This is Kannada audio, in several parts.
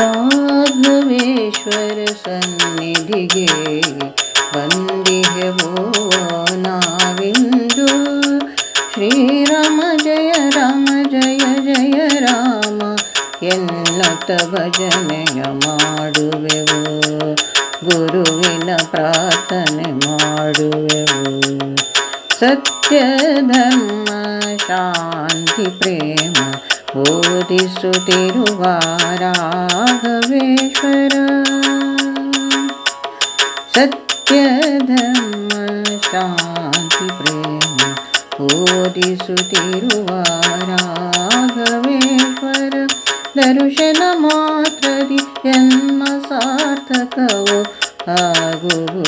ರಾಘವೇಶ್ವರ ಸನ್ನಿಧಿಗೆ ಬಂದಿಹೆವೋ ನಾವಿಂದು. ಶ್ರೀರಾಮ ಜಯ ರಾಮ ಜಯ ಜಯ ರಾಮ ಎನ್ನತ ಭಜನೆಯ ಮಾಡುವೆವು. ಗುರುವಿನ ಪ್ರಾರ್ಥನೆ ಮಾಡುವೆವು. ಸತ್ಯ ಧರ್ಮ ಶಾಂತಿ, ಪ್ರೇಮ पूतिशुटिरुवा राघवेश्वर सत्यध शान्ति प्रेम भोदिरुवा राघवेश्वर दर्शन मातरि यो रा गुरु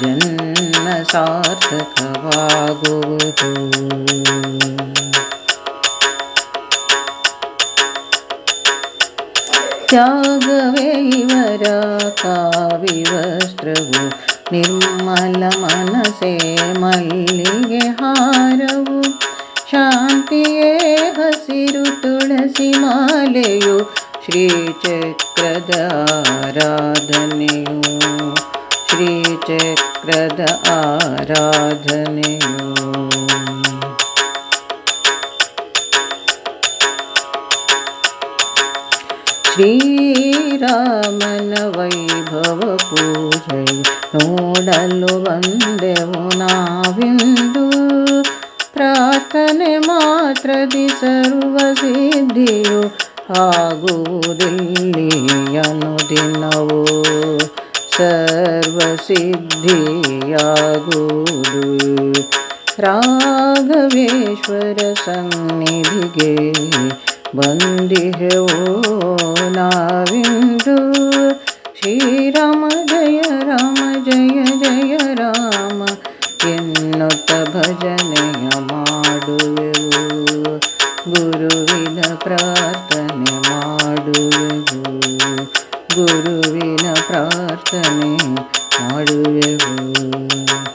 ಜನ್ಮ ಸಾರ್ಥಕವಾಗುವುದು ತ್ಯಾಗವೇ ಇವರ ಕಾವಿವಸ್ತ್ರವು ನಿರ್ಮಲ ಮನಸೆ ಮಲ್ಲಿಗೆ ಹಾರವು ಶಾಂತಿಯೇ ಹಸಿರು ತುಳಸಿ ಮಾಲೆಯು ಶ್ರೀಚಕ್ರದ ಆರಾಧನೆಯು ಶ್ರೀಚಕ್ರದ ಆರಾಧನೆಯು ಶ್ರೀರಾಮನ ವೈಭವ ಪೂಜೆ ನೋಡಲು ಬಂದೆವು ನಾವಿಂದು ಪ್ರಾರ್ಥನೆ ಮಾತ್ರದಿ ಸರ್ವ ಸಿದ್ಧಿಯು ಆಗುವುದಿಲ್ಲಿ ಅನುದಿನವು ಸರ್ವ ಸಿದ್ಧಿಯಾಗುವುದು. ರಾಘವೇಶ್ವರ ಸನ್ನಿಧಿಗೆ ಬಂದಿಹೆವೋ ನಾವಿಂದು. ಶ್ರೀರಾಮ ಜಯ ರಾಮ, ಜಯ ಜಯ ರಾಮ ಎನ್ನುತ್ತ ಭಜನೆಯ ಮಾಡುವೆವು. ಗುರುವಿನ ಪ್ರಾರ್ಥನೆ ಮಾಡುವೆವು. ಗುರುವಿನ ಪ್ರಾರ್ಥನೆ ஆடுவோம்